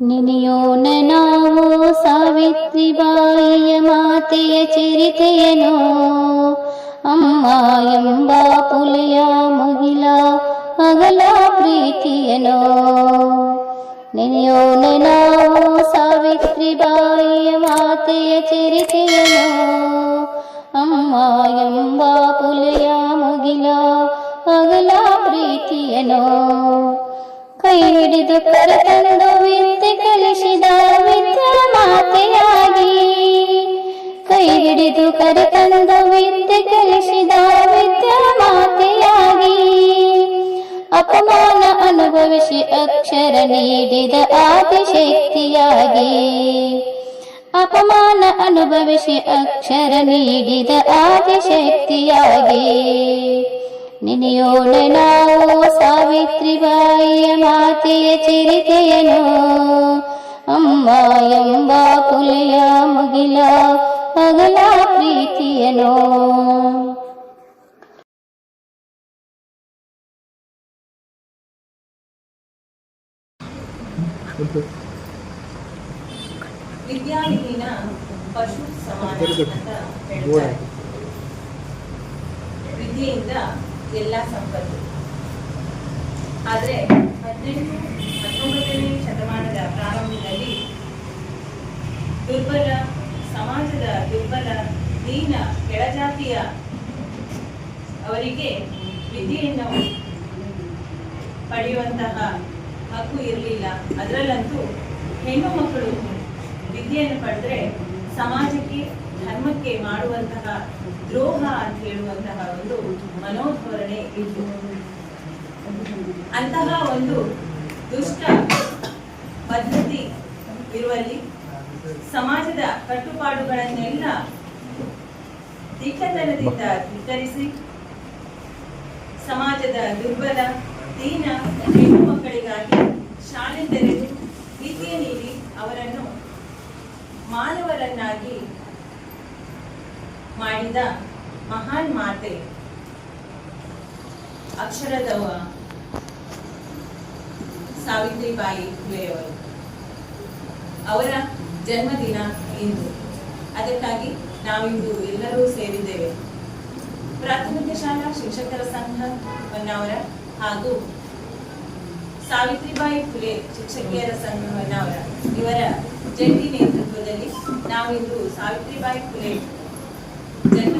ನೆನೆಯೋಣ ನಾವು ಸಾವಿತ್ರಿಬಾಯಿಯ ಮಾತೆಯ ಚರಿತೆಯನು ಅಮ್ಮ ಎಂಬ ಪುಲೆಯ ಮುಗಿಲ ಅಗಲ ಪ್ರೀತಿಯನು ನೆನೆಯೋಣ ನಾವು ಸಾವಿತ್ರಿಬಾಯಿಯ ಮಾತೆಯ ಚರಿತೆಯನು ಅಮ್ಮ ಎಂಬ ಪುಲೆಯ ಮುಗಿಲ ಅಗಲ ಪ್ರೀತಿಯನು ಕೈ ಹಿಡಿದು ಕರೆತಂದು ವಿದ್ಯೆ ಕಲಿಸಿದ ವಿದ್ಯಾ ಮಾತೆಯಾಗಿ. ಕೈ ಹಿಡಿದು ಕರೆತಂದು ವಿದ್ಯೆ ಕಲಿಸಿದ ವಿದ್ಯಾ ಮಾತೆಯಾಗಿ. ಅಪಮಾನ ಅನುಭವಿಸಿ ಅಕ್ಷರ ನೀಡಿದ ಆದಿಶಕ್ತಿಯಾಗಿ. ಅಪಮಾನ ಅನುಭವಿಸಿ ಅಕ್ಷರ ನೀಡಿದ ಆದಿಶಕ್ತಿಯಾಗಿ. ನೆನೆಯೋಣ ನಾವು ಸಾವಿತ್ರಿಬಾಯಿಯ ಮಾತೆಯ ಚರಿತೆಯನು ಅಮ್ಮ ಎಂಬ ಪುಲೆಯ ಮುಗಿಲ ಅಗಲ ಪ್ರೀತಿಯನು ವಿದ್ಯಾವಿಹೀನ ಪಶು ಸಮಾನ ಅಂತ ಹೇಳ್ತಾರೆ ವಿದ್ಯೆಯಿಂದ ಎಲ್ಲ ಸಂಪತ್ತು. ಆದರೆ ಹದಿನೆಂಟು, ಹತ್ತೊಂಬತ್ತನೇ ಶತಮಾನದ ಪ್ರಾರಂಭದಲ್ಲಿ ದುರ್ಬಲ, ಸಮಾಜದ ದುರ್ಬಲ, ದೀನ, ಕೆಳಜಾತಿಯ ಅವರಿಗೆ ವಿದ್ಯೆಯನ್ನು ಪಡೆಯುವಂತಹ ಹಕ್ಕು ಇರಲಿಲ್ಲ. ಅದರಲ್ಲಂತೂ ಹೆಣ್ಣು ಮಕ್ಕಳು ವಿದ್ಯೆಯನ್ನು ಪಡೆದ್ರೆ ಸಮಾಜಕ್ಕೆ, ಧರ್ಮಕ್ಕೆ ಮಾಡುವಂತಹ ದ್ರೋಹ ಅಂತ ಹೇಳುವಂತಹ ಒಂದು ಮನೋಧೋರಣೆ ಇತ್ತು ಅಂತಹ ಒಂದು ದುಷ್ಟ ಪದ್ಧತಿ ಇರುವಲ್ಲಿ ಸಮಾಜದ ಕಟ್ಟುಪಾಡುಗಳನ್ನೆಲ್ಲ ದಿಟ್ಟತನದಿಂದ ಧಿಕ್ಕರಿಸಿ ಸಮಾಜದ ದುರ್ಬಲ, ದೀನ ಹೆಣ್ಣು ಮಕ್ಕಳಿಗಾಗಿ ಶಾಲೆ ತೆರೆದು ವಿದ್ಯೆ ನೀಡಿ ಅವರನ್ನು ಮಾನವರನ್ನಾಗಿ ಮಾಡಿದ ಮಹಾನ್ ಮಾತೆ. ಅಕ್ಷರದವ ಸಾವಿತ್ರಿಬಾಯಿ ಫುಲೆಯವರು ಅವರ ಜನ್ಮದಿನ ಇಂದು. ಅದಕ್ಕಾಗಿ ನಾವಿಂದು ಎಲ್ಲರೂ ಸೇರಿದ್ದೇವೆ. ಪ್ರಾಥಮಿಕ ಶಾಲಾ ಶಿಕ್ಷಕರ ಸಂಘ ಹೊನ್ನಾವರ ಹಾಗೂ ಸಾವಿತ್ರಿಬಾಯಿ ಫುಲೆ ಶಿಕ್ಷಕಿಯರ ಸಂಘ ಹೊನ್ನಾವರ ಇವರ ಜಂಟಿ ನೇತೃತ್ವದಲ್ಲಿ ನಾವಿಂದು ಸಾವಿತ್ರಿಬಾಯಿ ಫುಲೆ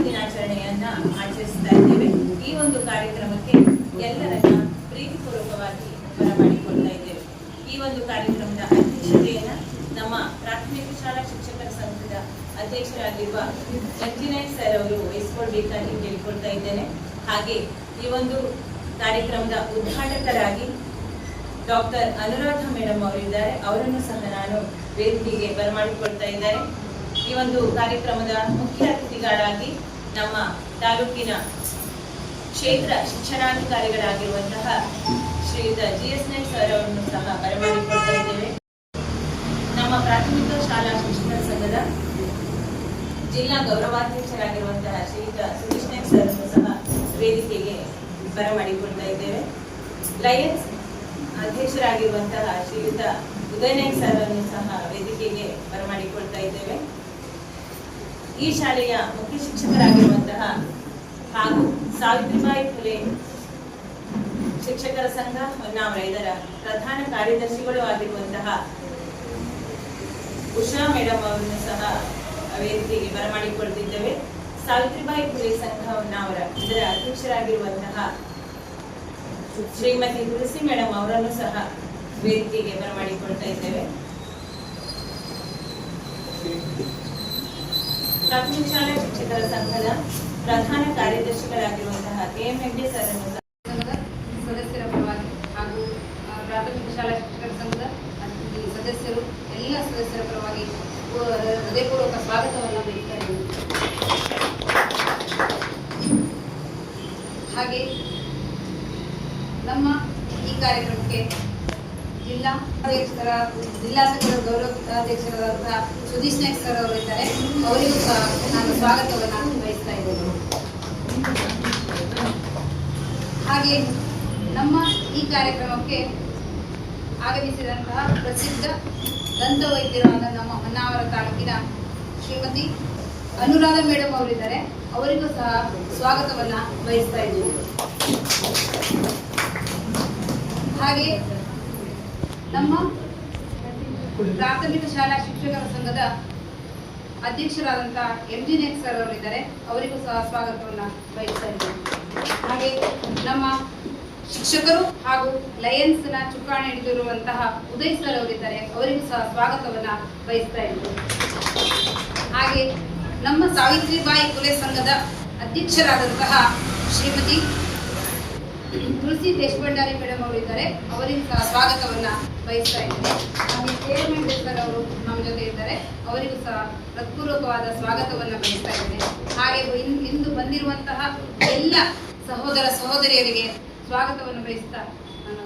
ದಿನಾಚರಣೆಯನ್ನ ಆಚರಿಸ್ತಾ ಇದ್ದೇವೆ. ಈ ಒಂದು ಕಾರ್ಯಕ್ರಮಕ್ಕೆ ಎಲ್ಲರನ್ನ ಪ್ರೀತಿಪೂರ್ವಕವಾಗಿ ಬರಮಾಡಿಕೊಳ್ತಾ ಇದ್ದೇವೆ. ಈ ಒಂದು ಕಾರ್ಯಕ್ರಮದ ಅಧ್ಯಕ್ಷತೆಯನ್ನ ನಮ್ಮ ಪ್ರಾಥಮಿಕ ಶಾಲಾ ಶಿಕ್ಷಕರ ಸಂಘದ ಅಧ್ಯಕ್ಷರಾಗಿರುವ ಲಕ್ಷ್ಮೀನಾಯಕ್ ಸರ್ ಅವರು ವಹಿಸಿಕೊಳ್ಬೇಕಾಗಿ ಕೇಳಿಕೊಳ್ತಾ ಇದ್ದೇನೆ. ಹಾಗೆ ಈ ಒಂದು ಕಾರ್ಯಕ್ರಮದ ಉದ್ಘಾಟಕರಾಗಿ ಡಾಕ್ಟರ್ ಅನುರಾಧ ಮೇಡಮ್ ಅವರಿದ್ದಾರೆ ಅವರನ್ನು ಸಹ ನಾನು ವೇದಿಕೆಗೆ ಬರಮಾಡಿಕೊಳ್ತಾ ಇದ್ದಾರೆ ಈ ಒಂದು ಕಾರ್ಯಕ್ರಮದ ಮುಖ್ಯ ಅತಿಥಿಗಳಾಗಿ ನಮ್ಮ ತಾಲೂಕಿನ ಕ್ಷೇತ್ರ ಶಿಕ್ಷಣಾಧಿಕಾರಿಗಳಾಗಿರುವಂತಹ ಶ್ರೀಯುತ ಜಿ ಎಸ್ ನೈಟ್ ಸರ್ ಅವರನ್ನು ಸಹ ಬರಮಾಡಿಕೊಳ್ತಾ ಇದ್ದೇವೆ. ನಮ್ಮ ಪ್ರಾಥಮಿಕ ಶಾಲಾ ಶಿಕ್ಷಣ ಸಂಘದ ಜಿಲ್ಲಾ ಗೌರವಾಧ್ಯಕ್ಷರಾಗಿರುವಂತಹ ಶ್ರೀಯುತ ಸುರೇಶ್ ನಾಯ್ಕ್ ಸರ್ ಸಹ ವೇದಿಕೆಗೆ ಬರಮಾಡಿಕೊಳ್ತಾ ಇದ್ದೇವೆ. ಲಯನ್ಸ್ ಅಧ್ಯಕ್ಷರಾಗಿರುವಂತಹ ಶ್ರೀಯುತ ಉದಯ್ ನಾಯ್ಕ್ ಸರ್ ಅನ್ನು ಸಹ ವೇದಿಕೆಗೆ ಬರಮಾಡಿಕೊಳ್ತಾ ಇದ್ದೇವೆ. ಈ ಶಾಲೆಯ ಮುಖ್ಯ ಶಿಕ್ಷಕರಾಗಿರುವಂತಹ ಹಾಗೂ ಸಾವಿತ್ರಿಬಾಯಿ ಫುಲೆ ಶಿಕ್ಷಕರ ಸಂಘ ಹೊನ್ನಾವರ ಇದರ ಪ್ರಧಾನ ಕಾರ್ಯದರ್ಶಿಗಳು ಆಗಿರುವಂತಹ ಉಷಾ ಮೇಡಮ್ ಅವರನ್ನು ಸಹ ವೇದಿಕೆಗೆ ಬರಮಾಡಿಕೊಳ್ತಿದ್ದೇವೆ. ಸಾವಿತ್ರಿಬಾಯಿ ಫುಲೆ ಸಂಘ ಹೊನ್ನಾವರ ಇದರ ಅಧ್ಯಕ್ಷರಾಗಿರುವಂತಹ ಶ್ರೀಮತಿ ತುಳಸಿ ಮೇಡಮ್ ಅವರನ್ನು ಸಹ ವೇದಿಕೆಗೆ ಬರಮಾಡಿಕೊಳ್ತಾ ಇದ್ದೇವೆ. ಪ್ರಾಥಮಿಕ ಶಾಲಾ ಶಿಕ್ಷಕರ ಸಂಘದ ಪ್ರಧಾನ ಕಾರ್ಯದರ್ಶಿಗಳಾಗಿರುವಂತಹ ಕೆ ಎಂ ಹೆಗ್ಡೆ ಸರ್ ಅನ್ನು ಸದಸ್ಯರ ಪರವಾಗಿ ಹಾಗೂ ಪ್ರಾಥಮಿಕ ಶಾಲಾ ಶಿಕ್ಷಕರ ಸಂಘದ ಸದಸ್ಯರು, ಎಲ್ಲ ಸದಸ್ಯರ ಪರವಾಗಿ ಹೃದಯಪೂರ್ವಕ ಸ್ವಾಗತವನ್ನು ನೀಡ್ತಾ ಹಾಗೆ ನಮ್ಮ ಈ ಕಾರ್ಯಕ್ರಮಕ್ಕೆ ಜಿಲ್ಲಾ ಅಧ್ಯಕ್ಷರ, ಜಿಲ್ಲಾ ಸಂಘದ ಗೌರವಾಧ್ಯಕ್ಷರಾದಂತಹ ಸುದೀಶ್ ನಾಯ್ಕ್ ಸರ್ ಅವರು ಇದ್ದಾರೆ. ಅವರಿಗೂ ಸಹ ನಾನು ಸ್ವಾಗತವನ್ನು ಬಯಸ್ತಾ ಇದ್ದೇನೆ. ಹಾಗೆ ನಮ್ಮ ಈ ಕಾರ್ಯಕ್ರಮಕ್ಕೆ ಆಗಮಿಸಿದಂತಹ ಪ್ರಸಿದ್ಧ ದಂತ ವೈದ್ಯರಾದ ನಮ್ಮ ಹೊನ್ನಾವರ ತಾಲೂಕಿನ ಶ್ರೀಮತಿ ಅನುರಾಧ ಮೇಡಮ್ ಅವರಿದ್ದಾರೆ. ಅವರಿಗೂ ಸಹ ಸ್ವಾಗತವನ್ನು ಬಯಸ್ತಾ ಇದ್ದೀವಿ ಹಾಗೆ ನಮ್ಮ ಪ್ರಾಥಮಿಕ ಶಾಲಾ ಶಿಕ್ಷಕರ ಸಂಘದ ಅಧ್ಯಕ್ಷರಾದಂತಹ ಎಂ ಜಿ ನೇಕ್ ಸರ್ ಅವರಿದ್ದಾರೆ. ಅವರಿಗೂ ಸಹ ಸ್ವಾಗತವನ್ನು ಬಯಸ್ತಾ ಇದ್ದೇನೆ. ಹಾಗೆ ನಮ್ಮ ಶಿಕ್ಷಕರು ಹಾಗೂ ಲಯನ್ಸ್ನ ಚುಕ್ಕಾಣಿ ಹಿಡಿದಿರುವಂತಹ ಉದಯ್ ಸರ್ ಅವರಿದ್ದಾರೆ. ಅವರಿಗೂ ಸಹ ಸ್ವಾಗತವನ್ನ ಬಯಸ್ತಾ ಇದ್ದೇನೆ. ಹಾಗೆ ನಮ್ಮ ಸಾವಿತ್ರಿಬಾಯಿ ಕುಲೆ ಸಂಘದ ಅಧ್ಯಕ್ಷರಾದಂತಹ ಶ್ರೀಮತಿ ತುಳಸಿ ದೇಶಭಂಡಾರಿ ಮೇಡಮ್ ಅವರಿದ್ದಾರೆ. ಇದ್ದಾರೆ ಸಹ ಸ್ವಾಗತವನ್ನ ಬಯಸ್ತಾ ಇದ್ದೇನೆ. ಹಾಗೆ ಚೇರ್ಮನ್ ಸರ್ ಅವರು ನಮ್ಮ ಜೊತೆ ಇದ್ದಾರೆ. ಅವರಿಗೂ ಸಹ ಹೃತ್ಪೂರ್ವಕವಾದ ಸ್ವಾಗತವನ್ನ ಬಯಸ್ತಾ ಇದ್ದೇನೆ. ಹಾಗೆ ಇಂದು ಬಂದಿರುವಂತಹ ಎಲ್ಲ ಸಹೋದರ ಸಹೋದರಿಯರಿಗೆ ಸ್ವಾಗತವನ್ನು ಬಯಸ್ತಾ ನಾನು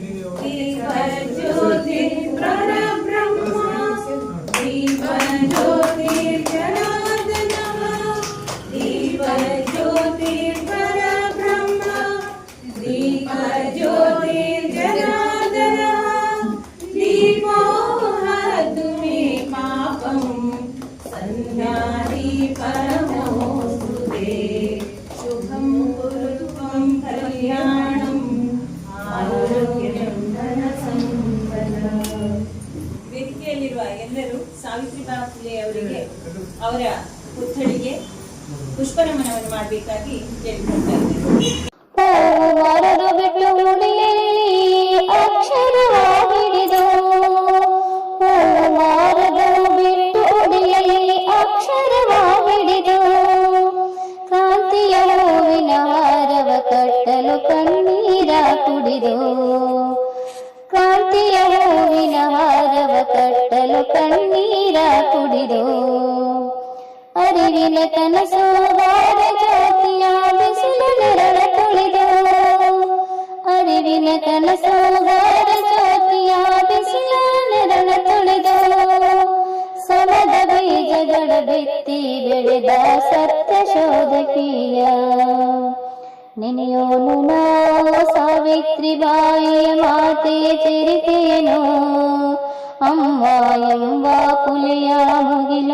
ವೇದಿಕೆಯಲ್ಲಿರುವ ಎಲ್ಲರೂ ಸಾವಿತ್ರಿ ಫುಲೆ ಅವರಿಗೆ ಅವರ ಪುತ್ಥಳಿಗೆ ಪುಷ್ಪನಮನವನ್ನು ಮಾಡಬೇಕಾಗಿ ಕೇಳಿಕೊಳ್ತಾ ಇದ್ದೇನೆ ಕಟ್ಟಲು ಕಣ್ಣೀರ ಕುಡಿದು ಅರಿವಿನ ಕನಸು ಬಾರ ಜ್ಯೋತಿಯ ಬಿಸಿಲು ನೆರಳ ತುಳಿದು ಅರಿವಿನ ಕನಸು ಜ್ಯೋತಿಯ ಬಿಸಿಲು ನೆರಳ ತುಳಿದು ಸಮದ ಬೀಜಗಳ ಬಿತ್ತಿ ಬೆಳೆದ ಸತ್ಯ ಶೋಧಕೀಯ. ನಿನೆಯೋನು ನೋ, ಸಾವಿತ್ರಿ ಬಾಯಿಯ ಮಾತೆಯ ಚರಿತೆಯನು ಅಮ್ಮ ಎಂಬ ಪುಲಿಯ ಮುಗಿಲ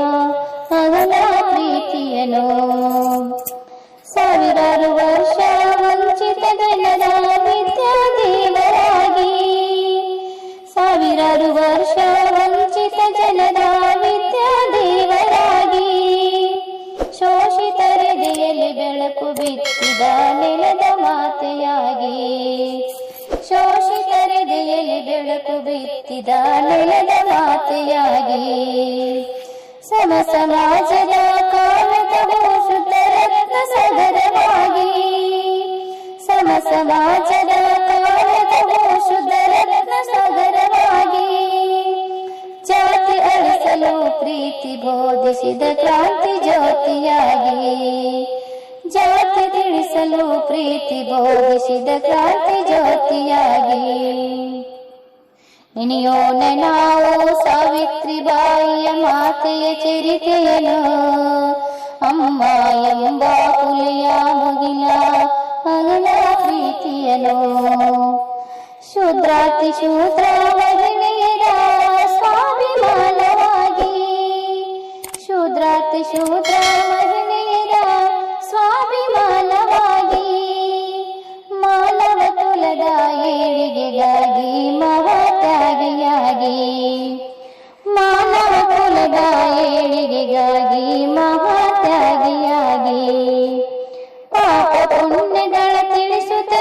ಅಗಲ ಪ್ರೀತಿಯನು ಸಾವಿರಾರು ವರ್ಷ ವಂಚಿತ ಜನರ ವಿದ್ಯಾದೇವರಾಗಿ ಸಾವಿರಾರು ವರ್ಷ ಸಮಾಜದ ಕಾಲದವು ಶುದ್ಧ ರತ್ನ ಸಮಸವಾಚದ ಸಮ ಸಮಾಜದ ಸಾಗರವಾಗಿ ಸಗರವಾಗಿ ಜಾತಿ ಅಳಿಸಲು ಪ್ರೀತಿ ಬೋಧಿಸಿದ ಕ್ರಾಂತಿ ಜ್ಯೋತಿಯಾಗಿ ಜಾತಿ ತಿಳಿಸಲು ಪ್ರೀತಿ ಬೋಧಿಸಿದ ಕ್ರಾಂತಿ ಜ್ಯೋತಿಯಾಗಿ. ಇಣಿಯೋಣ ನಾವು ಸಾವಿತ್ರಿಬಾಯಿಯ ಮಾತೆಯ ಚರಿತೆಯನು ಅಮ್ಮ ಎಂಬ ಪುಲಿಯ ಮುಗಿಲ ಮಗಳ ಪ್ರೀತಿಯನು ಶೂದ್ರಾತಿ ಶೂದ್ರ ಮಹಿಳೆಯರ ಸ್ವಾಭಿಮಾನವಾಗಿ ಶೂದ್ರಾತಿ ಶೂದ್ರ ಮಹಿಳೆಯರ ಸ್ವಾಭಿಮಾನವಾಗಿ ಮಾನವ ಕುಲದ ಏಳಿಗೆಗಾಗಿ ಮವ ಗಾಗಿಯಾಗಿ ಮಾನವ ಕುಲದ ಏಳಿಗೆಗಾಗಿ ಮಹಾತ್ಯಾಗಿಯಾಗಿ ಪಾಪ ಪುಣ್ಯಗಳ ತಿಳಿಸುತ್ತ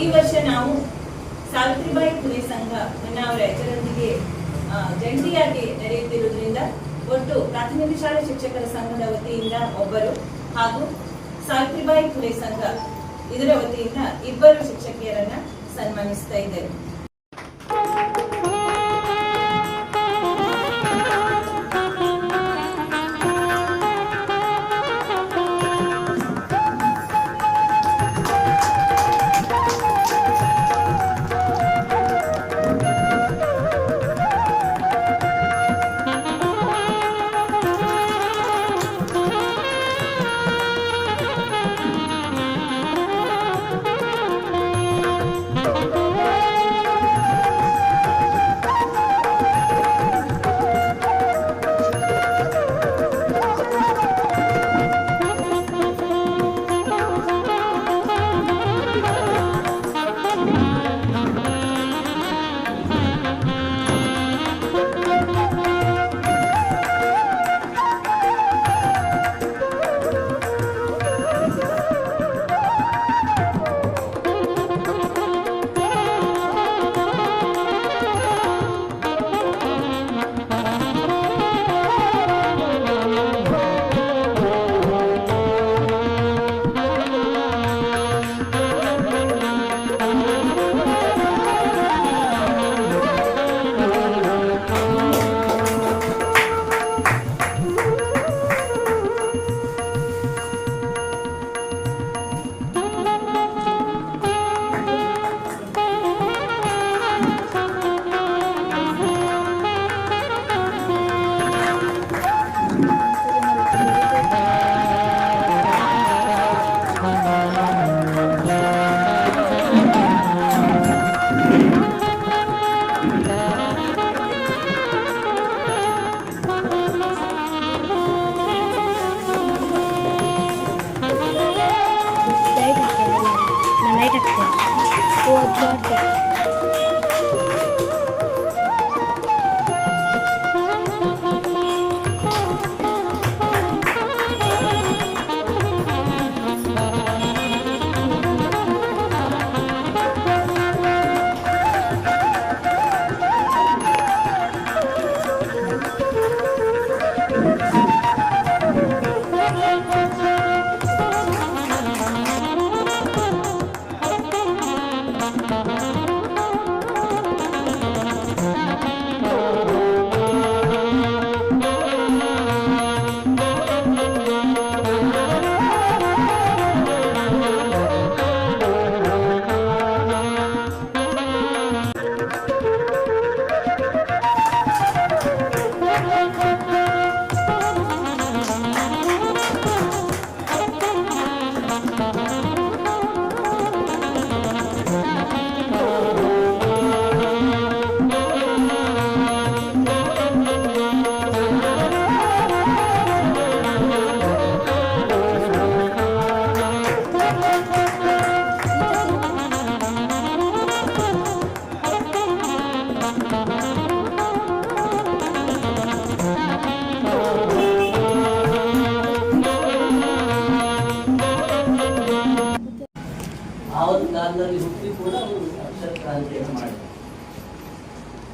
ಈ ವರ್ಷ ನಾವು ಸಾವಿತ್ರಿಬಾಯಿ ಫುಲೆ ಸಂಘ ಹೊನ್ನಾವರ ಇದರೊಂದಿಗೆ ಆ, ಜಂಟಿಯಾಗಿ ನಡೆಯುತ್ತಿರುವುದರಿಂದ ಒಟ್ಟು ಪ್ರಾಥಮಿಕ ಶಾಲಾ ಶಿಕ್ಷಕರ ಸಂಘದ ವತಿಯಿಂದ ಒಬ್ಬರು ಹಾಗೂ ಸಾವಿತ್ರಿಬಾಯಿ ಫುಲೆ ಸಂಘ ಇದರ ವತಿಯಿಂದ ಇಬ್ಬರು ಶಿಕ್ಷಕಿಯರನ್ನ ಸನ್ಮಾನಿಸ್ತಾ ಇದ್ದೇವೆ.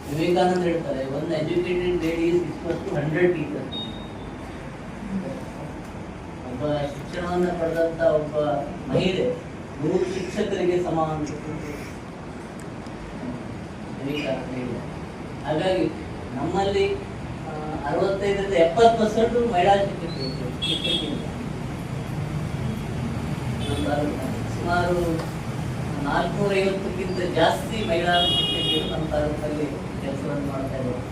ವಿವೇಕಾನಂದ ಹೇಳ್ತಾರೆ ಒಂದು educated lady is equal to hundred ನಮ್ಮ ಮಹಿಳಾ ಸುಮಾರು ನಾಲ್ಕುನೂರ ಐವತ್ತಕ್ಕಿಂತ ಜಾಸ್ತಿ ಮಹಿಳಾ ಶಿಕ್ಷಕಿಯರು ನಮ್ಮ ತಾಲೂಕಲ್ಲಿ ಕೆಲಸವನ್ನು ಮಾಡ್ತಾ ಇದ್ದಾರೆ.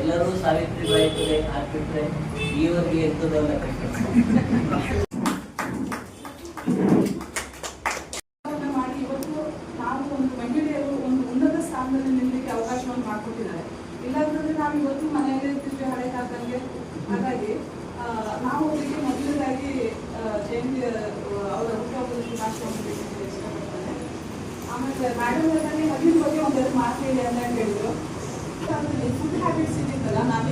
ಎಲ್ಲರೂ ಸಾವಿತ್ರಿಬಾಯಿ ಪುಲೆ ಹಾಕಿಬಿಟ್ರೆ ಈವರೆಗೆ ಎಂಥದೆಲ್ಲ ಕಷ್ಟ ಹೋರಾಟ ಮಾಡಿ ಇವತ್ತು ನಾವು ಒಂದು ಮಹಿಳೆಯರು ಒಂದು ಉನ್ನತ ಸ್ಥಾನದಲ್ಲಿ ನಿಲ್ಲಲಿಕ್ಕೆ ಅವಕಾಶವನ್ನು ಮಾಡಿಕೊಟ್ಟಿದ್ದಾರೆ ಇಲ್ಲಾಂತಂದ್ರೆ ನಾವು ಇವತ್ತು ಮನೆಯಲ್ಲೇ ಇರ್ತಿದ್ವಿ ಹಳೆ ಕಾಲದಂಗೆ ಹಾಗಾಗಿ ಆ, ನಾವು ಅವರಿಗೆ ಮೊದಲನೇದಾಗಿ ಆ, ಜಯಂತಿ ಆ, ಅವರ ಹುಟ್ಟುಹಬ್ಬದ ಶುಭಾಶಯವನ್ನು ತಿಳಿಸಲಿಕ್ಕೆ ಇಷ್ಟಪಡ್ತೇನೆ ಆಮೇಲೆ ಮೇಡಮ್ ನನಗೆ ಮದುವೆ ಬಗ್ಗೆ ಒಂದೆರಡು ಮಾತು ಹೇಳಿ ಅಂತ ಹೇಳಿದ್ರು ಫುಡ್ ಹ್ಯಾಬಿಟ್ಸ್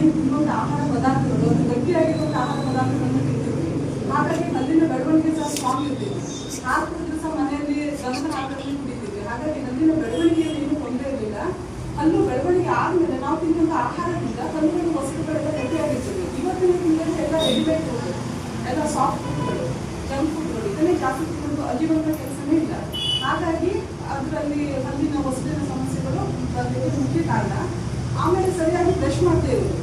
ಇದ್ದಿದ್ದಲ್ಲ ನಾವೇನು ಆಹಾರ ಪದಾರ್ಥಗಳು, ಅದು ಗಟ್ಟಿಯಾಗಿರುವಂಥ ಆಹಾರ ಪದಾರ್ಥಗಳನ್ನು ತಿಂತೀವಿ. ಹಾಗಾಗಿ ನಲ್ಲಿನ ಬೆಳವಣಿಗೆ ಸಹ ಸ್ಟ್ರಾಂಗ್ ಇರ್ತೀವಿ. ಹಾಲು ದಿವಸ ಮನೆಯಲ್ಲಿ ಗಂಧ ಹಾಕಿ ಕುಡಿತೀವಿ. ಹಾಗಾಗಿ ನಲ್ಲಿನ ಬೆಳವಣಿಗೆಯಲ್ಲಿ ಏನು ತೊಂದರೆ ಇರಲಿಲ್ಲ. ಹಲ್ಲು ಬೆಳವಣಿಗೆ ಆದಮೇಲೆ ನಾವು ತಿನ್ನುವಂಥ ಆಹಾರದಿಂದ ಕಲ್ಲುಗಳು ವಸ್ತುಗಳೆಲ್ಲ ಗಟ್ಟಿಯಾಗಿರ್ತದೆ. ಇವತ್ತಿನ ತಿಂಗಳಲ್ಲಿ ಎಲ್ಲ ರೆಡಿಮೇಡ್ ಎಲ್ಲ ಸಾಫ್ಟ್ ಫುಡ್ಗಳು ಜಂಕ್ ಫುಡ್ಗಳು ಇದನ್ನೇ ಜಾಸ್ತಿ ತಿನ್ನೋದು ಅಜೀವಂತ ಕೆಲಸನೇ ಇಲ್ಲ. ಹಾಗಾಗಿ ಅದರಲ್ಲಿ ಹಲ್ಲಿನ ವಸ್ತುವಿನ ಸಮಸ್ಯೆಗಳು ಮುಖ್ಯ ಕಾರಣ. ಆಮೇಲೆ ಸರಿಯಾಗಿ ಬ್ರಷ್ ಇರೋದು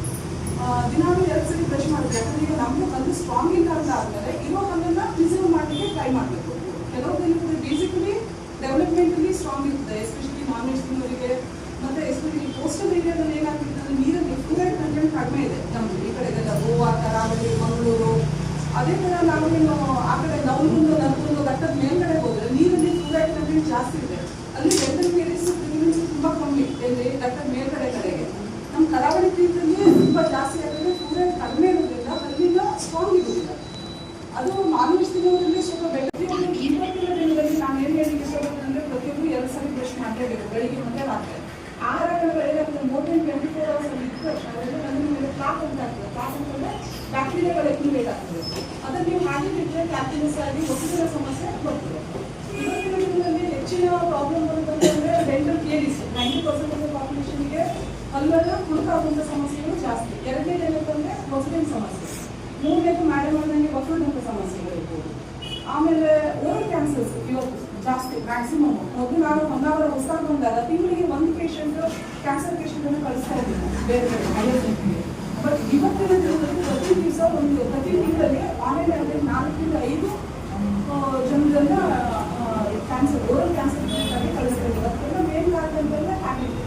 ದಿನಾಲೂ ಎರಡು ಸರಿ ಬ್ರಷ್ ಮಾಡಬೇಕು ಯಾಕಂದ್ರೆ ಈಗ ನಮ್ದು ಹಲ್ಲು ಸ್ಟ್ರಾಂಗ್ ಇಲ್ಲ ಅಂತ ಆದಮೇಲೆ ಇರೋ ಹಲ್ಲನ್ನ ಪ್ರಿಸರ್ವ್ ಮಾಡಲಿಕ್ಕೆ ಟ್ರೈ ಮಾಡಬೇಕು. ಕೆಲವೊಂದು ಬೇಸಿಕಲಿ ಡೆವಲಪ್ಮೆಂಟಲಿ ಸ್ಟ್ರಾಂಗ್ ಇರುತ್ತೆ ಎಸ್ಪೆಷಲಿ ನಾನ್ ವೆಜ್ ತಿನ್ನೋರಿಗೆ ಮತ್ತೆ ಎಸ್ಪೆಷಲಿ ಕೋಸ್ಟಲ್ ಏರಿಯಾದಲ್ಲಿ ಏನಾಗ್ತಿದೆ ಅಂದ್ರೆ ನೀರಲ್ಲಿ ಫ್ಲೂರೈಡ್ ಕಂಟೆಂಟ್ ಕಡಿಮೆ ಇದೆ ನಮ್ದು ಈ ಕಡೆಗೆಲ್ಲ ಗೋವಾ ಕರಾವಳಿ ಮಂಗಳೂರು ಅದೇ ತರ ನಾವೇನು ಆ ಕಡೆ ನವಲಗುಂದ ನರಗುಂದ ಘಟ್ಟದ ಮೇಲ್ಗಡೆ ಹೋದ್ರೆ ನೀರಲ್ಲಿ ಫ್ಲೂರೈಡ್ ಕಂಟೆಂಟ್ ಜಾಸ್ತಿ ಇದೆ ಅಲ್ಲಿ ಡೆಂಟಲ್ ಕೇರಿಸ್ ತುಂಬಾ ಕಮ್ಮಿ ಎಲ್ಲಿ ಘಟ್ಟದ ಮೇಲ್ಗಡೆ ಕಡೆಗೆ ನಮ್ಮ ಕರಾವಳಿ ತೀರದಲ್ಲಿ ತುಂಬಾ ಜಾಸ್ತಿ ಯಾಕಂದ್ರೆ ಫ್ಲೂರೈಡ್ ಕಡಿಮೆ ಇರೋದ್ರಿಂದ ಅಲ್ಲಿಂದ ಸ್ಟ್ರಾಂಗ್ ಇರೋದಿಲ್ಲ ಅದು ನಾನ್ ವೆಜ್ ತಿನ್ನೋದ್ರಲ್ಲಿ ಸ್ವಲ್ಪ ಬೆಳಗ್ಗೆ ಇವತ್ತಿನ ದಿನದಲ್ಲಿ ನಾನು ಏನು ಹೇಳಿಕ್ಕೆ ಇಷ್ಟಪಡ್ತೀನಿ ಅಂದ್ರೆ ಪ್ರತಿಯೊಬ್ಬರು ಎರಡು ಸಲ ಬ್ರಷ್ ಮಾಡಲೇಬೇಕು ಬೆಳಿಗ್ಗೆ ಮತ್ತೆ ರಾತ್ರಿ ಆಹಾರಗಳು ಏನಾಗ್ತದೆ more than twenty four hours ಅಲ್ಲಿ ಇದ್ದ ತಕ್ಷಣ ಅದರಲ್ಲಿ ನನ್ನ ಮೇಲೆ ಕ್ಲಾಕ್ ಅಂತ ಆಗ್ತದೆ ಕ್ಲಾಕ್ ಅಂತಂದ್ರೆ ಬ್ಯಾಕ್ಟೀರಿಯಾಗಳು ಎಕ್ಯುಲೇಟ್ ಆಗ್ತದೆ ಅದನ್ನು ನೀವು ಹಾಗೆ ಬಿಟ್ಟರೆ ಕ್ಯಾಪ್ಟಿನಸ್ ಆಗಿ ವಸ್ತುಗಳ ಸಮಸ್ಯೆ ಬರ್ತದೆ ಇವತ್ತಿನ ದಿನದಲ್ಲಿ ಹೆಚ್ಚಿನ problem ಬರುತ್ತಂತಂದ್ರೆ dental caries ninety percent of ಪಾಪ್ಯುಲೇಷನ್ಗೆ ಅಲ್ಲೆಲ್ಲ ಕುಡುಕಾಗುವಂಥ ಸಮಸ್ಯೆಗಳು ಜಾಸ್ತಿ. ಎರಡನೇದು ಏನಂತಂದ್ರೆ ವಸತಿನ ಸಮಸ್ಯೆ. ಮೂರನೇದು ಮೇಡಮ್ ನನಗೆ ವಕ್ರದಂತ ಸಮಸ್ಯೆಗಳು ಆಮೇಲೆ ಓರಲ್ ಕ್ಯಾನ್ಸರ್ಸ್ ಇವತ್ತು ಜಾಸ್ತಿ ಮ್ಯಾಕ್ಸಿಮಮ್ ನಾನು ಹೊನ್ನಾವರ ಹೊಸದಾಗಿ ಬಂದಾಗ ತಿಂಗಳಿಗೆ ಒಂದು ಪೇಷಂಟ್ ಕ್ಯಾನ್ಸರ್ ಪೇಷಂಟ್ ಅನ್ನು ಕಳಿಸ್ತಾ ಇದ್ದೀನಿ ಬೇರೆ ಬೇರೆ ಐವತ್ತಿಗೆ ಬಟ್ ಇವತ್ತಿನ ದಿನದಲ್ಲಿ ಪ್ರತಿ ದಿವಸ ಒಂದು, ಪ್ರತಿ ತಿಂಗಳಲ್ಲಿ ಆನ್ಲೈನ್ ಅಲ್ಲಿ ನಾಲ್ಕರಿಂದ ಐದು ಆ, ಜನರನ್ನ ಕ್ಯಾನ್ಸರ್ ಓರಲ್ ಕ್ಯಾನ್ಸರ್ ಆಗಿ ಕಳಿಸ್ತಾ ಇದ್ದೀವಿ ಅದಕ್ಕೆಲ್ಲ ಮೇನ್ ಕಾರಣ ಅಂತಂದ್ರೆ ಹ್ಯಾಬಿಟ್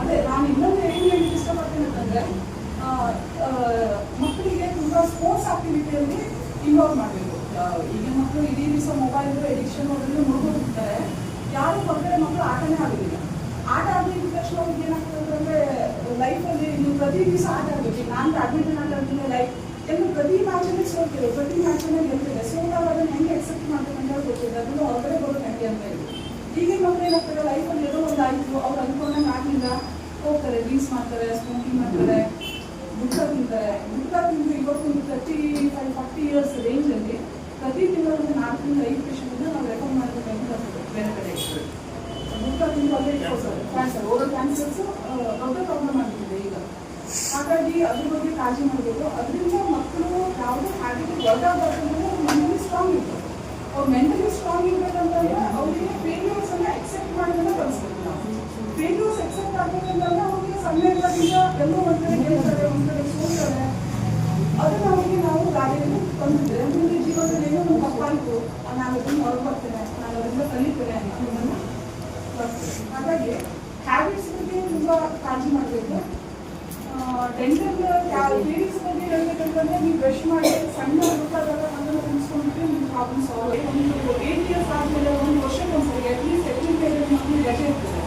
ಅದೇ ನಾನು ಇನ್ನೊಂದು ಏನು ಹೇಳಲಿಕ್ಕೆ ಇಷ್ಟಪಡ್ತೀನಿ ಅಂತಂದ್ರೆ ಆ, ಆ, ಮಕ್ಕಳಿಗೆ ತುಂಬಾ ಸ್ಪೋರ್ಟ್ಸ್ ಆಕ್ಟಿವಿಟಿಯಲ್ಲಿ ಇನ್ವಾಲ್ವ್ ಮಾಡಬೇಕು. ಈಗ ಮಕ್ಕಳು ಇಡೀ ದಿವಸ ಮೊಬೈಲ್ ಎಡಿಕ್ಷನ್ ಅದರಲ್ಲಿ ಮುಳುಗೋಗಿರ್ತಾರೆ ಯಾರು ಹೊರಗಡೆ ಮಕ್ಕಳು ಆಟನೇ ಆಗೋದಿಲ್ಲ. ಆಟ ಆಡಿದ ತಕ್ಷಣ ಅವ್ರಿಗೆ ಏನಾಗ್ತದೆ ಅಂತಂದ್ರೆ ಲೈಫಲ್ಲಿ ನೀವು ಪ್ರತಿ ದಿವಸ ಆಟ ಆಡ್ಬೇಕು. ನಾನು ಬ್ಯಾಡ್ಮಿಂಟನ್ ಆಟ ಆಡ್ತೀನಿ ಲೈಫ್ ಎಲ್ಲ ಪ್ರತಿ ಮ್ಯಾಚಲ್ಲಿ ಸೋಲ್ತಿದೆ ಪ್ರತಿ ಮ್ಯಾಚಲ್ಲೇ ಗೆಲ್ತಿದೆ. ಸೋತಾಗ ಅದನ್ನು ಹೆಂಗೆ ಎಕ್ಸೆಪ್ಟ್ ಮಾಡ್ಬೇಕಂತ ಗೊತ್ತಿದೆ ಅದನ್ನು ಹೊರಗಡೆ ಬರೋದು ಹೆಂಗೆ ಅಂತ ಹೇಳಿ. ಈಗಿನ ಮಕ್ಕಳು ಏನಾಗ್ತಾರೆ ಲೈಫಲ್ಲಿ ಏನೋ ಒಂದು ಆಯ್ತು, ಅವ್ರು ಅನ್ಕೊಂಡಂಗೆ ಆಗಲಿಲ್ಲ, ಹೋಗ್ತಾರೆ ರೀಲ್ಸ್ ಮಾಡ್ತಾರೆ ಸ್ಮೋಕಿಂಗ್ ಮಾಡ್ತಾರೆ. ಗುಟ್ಕ ತಿಂತಾರೆ ಗುಟ್ಕ ತಿಂದು ಇವತ್ತೊಂದು ತರ್ಟಿ ಫೈವ್ ಫಾರ್ಟಿ ಇಯರ್ಸ್ ರೇಂಜಲ್ಲಿ ಪ್ರತಿ ತಿಂಗಳು ಒಂದು ನಾಲ್ಕರಿಂದ ಐದು ಪೇಷಂಟ್ನ ನಾವು ರೆಫರ್ ಮಾಡಬೇಕಂತ ಬೇರೆ ಕಡೆ. ಗುಟ್ಕ ತಿಂದು ಅಲ್ಲೇ ಇಟ್ಕೊಳ್ತಾರೆ ಕ್ಯಾನ್ಸರ್ ಓರಲ್ ಕ್ಯಾನ್ಸರ್ಸ್ ದೊಡ್ಡ ಪ್ರಾಬ್ಲಮ್ ಆಗ್ತಿದೆ ಈಗ. ಹಾಗಾಗಿ ಅದ್ರ ಬಗ್ಗೆ ಕಾಳಜಿ ಮಾಡಬೇಕು. ಅದರಿಂದ ಮಕ್ಕಳು ಯಾವುದೇ ಹ್ಯಾಬಿಟ್ ಒಳಗಾಗಬೇಕಂದ್ರೆ ಮೆಂಟಲಿ ಸ್ಟ್ರಾಂಗ್ ಇರ್ತಾರೆ ಅವ್ರು ಮೆಂಟಲಿ ಸ್ಟ್ರಾಂಗ್ ಇರ್ಬೇಕಂತಂದ್ರೆ ಅವರಿಗೆ ಫೇಲ್ಯೂರ್ಸ್ ಅನ್ನ ಎಕ್ಸೆಪ್ಟ್ ಮಾಡೋದನ್ನ ಕಲಿಸ್ಬೇಕು ನಾವು. ಫೇಲ್ಯೂರ್ಸ್ ಎಕ್ಸೆಪ್ಟ್ ಆಗ್ಬೇಕಂತಂದ್ರೆ ಸಣ್ಣದಿಂದ ಎಲ್ಲೋ ಒಂದು ಕಡೆ ಗೆಲ್ತಾರೆ ಒಂದು ಕಡೆ ಸೋಲ್ತಾರೆ ಅವರಿಗೆ ನಾವು ದಾರಿಯಲ್ಲಿ ತಂದಿದ್ರೆ ಮುಂದೆ ಜೀವನದಲ್ಲಿ ಏನೋ ಒಂದು ತಪ್ಪಾಯಿತು ನಾನು ಅದನ್ನು ಹೊರಗೆ ಬರ್ತೇನೆ ನಾನು ಅದರಿಂದ ಕಲಿತೇನೆ ಅನ್ನೋದನ್ನ ಬರ್ತದೆ ಹಾಗಾಗಿ ಹ್ಯಾಬಿಟ್ಸ್ ತುಂಬಾ ಕಾಳಜಿ ಮಾಡಬೇಕು ಡೆಂಟಲ್ ಕ್ಲಿನಿಕ್ಸ್ ಬಗ್ಗೆ ಹೇಳ್ಬೇಕಂತಂದ್ರೆ ನೀವು ಬ್ರಷ್ ಮಾಡಿ ಸಣ್ಣ ಗೊತ್ತಾದಾಗ ಅದನ್ನು ಕುಣಿಸ್ಕೊಂಡ್ಬಿಟ್ಟು ನಿಮ್ಮ ಪ್ರಾಬ್ಲಮ್ ಸಾಲ್ವ್ ಒಂದು ಏಟ್ ಇಯರ್ಸ್ ಆದಮೇಲೆ ಒಂದು ವರ್ಷಕ್ಕೊಂದ್ಸರಿ ಅಟ್ಲೀಸ್ಟ್ ಪೇರೆಂಟ್ ಮಕ್ಕಳು ರಜೆ ಇರ್ತದೆ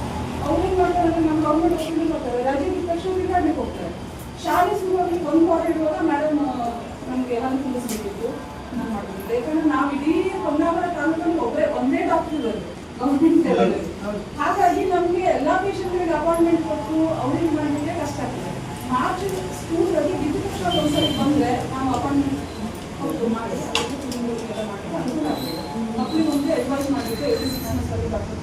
ಅವ್ರು ಏನು ಮಾಡ್ತಾರೆ ಅಂದ್ರೆ ನಮ್ಮ ಗೌರ್ಮೆಂಟ್ ಸ್ಕೂಲಿಗೆ ಬರ್ತಾರೆ ರಜೆ ಇದ್ದ ತಕ್ಷಣ ತಿರುಗಾಡ್ಲಿಕ್ಕೆ ಹೋಗ್ತಾರೆ ಶಾಲೆ ಶುರುವಾಗಿ ಒಂದು ವಾರ ಇರುವಾಗ ಮೇಡಮ್ ನಮಗೆ ಎಲ್ಲ ತಿಳಿಸ್ಬೇಕಿತ್ತು. ನಾನು ಮಾಡ್ತಿದ್ದೆ ಯಾಕಂದ್ರೆ ನಾವು ಇಡೀ ಹೊನ್ನಾವರ ತಾಲೂಕಲ್ಲಿ ಒಬ್ಬರೇ ಒಂದೇ ಡಾಕ್ಟರ್ ಇರೋದು ಗೌರ್ಮೆಂಟ್ ಹಾಗಾಗಿ ನಮಗೆ ಎಲ್ಲಾ ಪೇಷಂಟ್ಗಳಿಗೆ ಅಪಾಯಿಂಟ್ಮೆಂಟ್ ಕೊಟ್ಟು ಅವ್ರಿಗೆ ಮಾಡಲಿಕ್ಕೆ ಕಷ್ಟ ಆಗ್ತದೆ. ಮಾರ್ಚ್ ಸ್ಕೂಲ್ ಅಲ್ಲಿ ಇದ್ದ ತಕ್ಷಣ ಒಂದ್ಸರಿ ಬಂದ್ರೆ ನಾವು ಅಪಾಯಿಂಟ್ಮೆಂಟ್ ಕೊಟ್ಟು ಮಾಡಿ ಅದಕ್ಕೆ ಕ್ಲೀನಿಂಗ್ ಎಲ್ಲ ಮಾಡಿ ಅನುಕೂಲ ಆಗ್ತದೆ ಮಕ್ಕಳಿಗೆ ಒಂದು ಅಡ್ವೈಸ್ ಮಾಡಿದ್ರೆ ಎಲ್ಲಿ ಸರಿ ಡಾಕ್ಟರ್